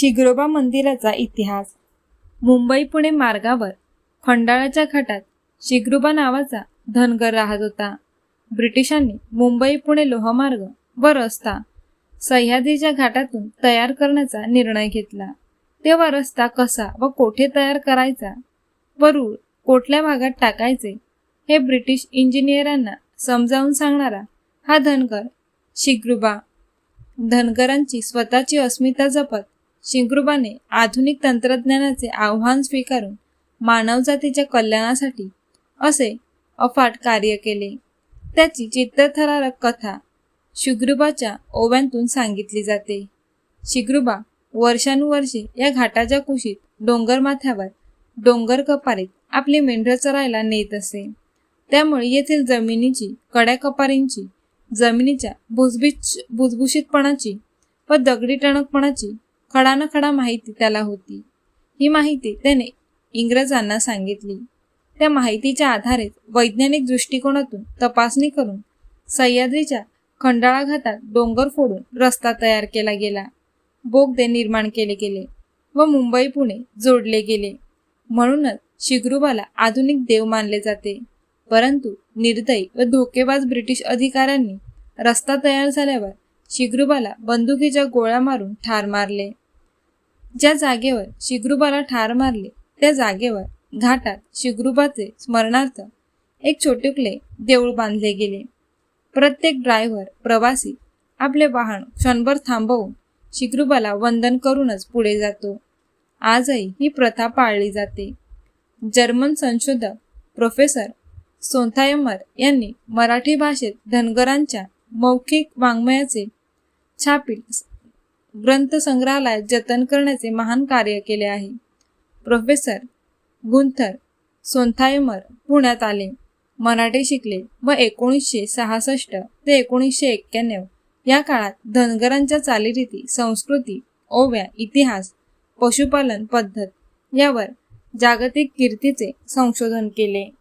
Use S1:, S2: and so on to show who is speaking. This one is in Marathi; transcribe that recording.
S1: शिग्रोबा मंदिराचा इतिहास. मुंबई पुणे मार्गावर खंडाळाच्या घाटात शिग्रुबा नावाचा धनगर राहत होता. ब्रिटिशांनी मुंबई पुणे लोहमार्ग व रस्ता सह्याद्रीच्या घाटातून तयार करण्याचा निर्णय घेतला. तेव्हा रस्ता कसा व कोठे तयार करायचा व रूळ कोठल्या भागात टाकायचे हे ब्रिटिश इंजिनियरांना समजावून सांगणारा हा धनगर शिग्रुबा. धनगरांची स्वतःची अस्मिता जपत शिंगरुबाने आधुनिक तंत्रज्ञानाचे आव्हान स्वीकारून मानवजातीच्या कल्याणासाठी असे अफाट कार्य केले. त्याची चित्तथरारक कथा शिग्रुबाच्या ओव्यांतून सांगितली जाते. शिग्रुबा वर्षानुवर्षे या घाटाच्या कुशीत डोंगर माथ्यावर डोंगर कपारीत आपली मेंढर चरायला नेत असे. त्यामुळे येथील जमिनीची कड्या कपारींची जमिनीच्या भुसभीच भुसभूषितपणाची व दगडी टणकपणाची खडानखडा माहिती त्याला होती. ही माहिती त्याने इंग्रजांना सांगितली. त्या माहितीच्या आधारे वैज्ञानिक दृष्टिकोनातून तपासणी करून सह्याद्रीच्या खंडाळा घाटात डोंगर फोडून रस्ता तयार केला गेला. बोगदे निर्माण केले गेले व मुंबई पुणे जोडले गेले. म्हणूनच शिग्रुबाला आधुनिक देव मानले जाते. परंतु निर्दयी व धोकेबाज ब्रिटिश अधिकाऱ्यांनी रस्ता तयार झाल्यावर शिग्रुबाला बंदुकीच्या गोळ्या मारून ठार मारले. ज्या जागेवर शिग्रुबाला ठार मारले त्या जागेवर घाटात शिग्रुबाचे स्मरणार्थ एक छोटेकले देऊळ बांधले गेले. प्रत्येक ड्रायव्हर प्रवासी आपले वाहन क्षणभर थांबवून शिग्रुबाला वंदन करूनच पुढे जातो. आजही ही प्रथा पाळली जाते. जर्मन संशोधक प्रोफेसर सोंथायमर यांनी मराठी भाषेत धनगरांच्या मौखिक वाङ्मयाचे छापील ग्रंथसंग्रहालयात जतन करण्याचे महान कार्य केले आहे. प्रोफेसर गुंथर सोंथायमर पुण्यात आले. मराठी शिकले व एकोणीसशे सहासष्ट ते एकोणीसशे एक्क्याण्णव या काळात धनगरांच्या चालीरीती संस्कृती ओव्या इतिहास पशुपालन पद्धत यावर जागतिक कीर्तीचे संशोधन केले.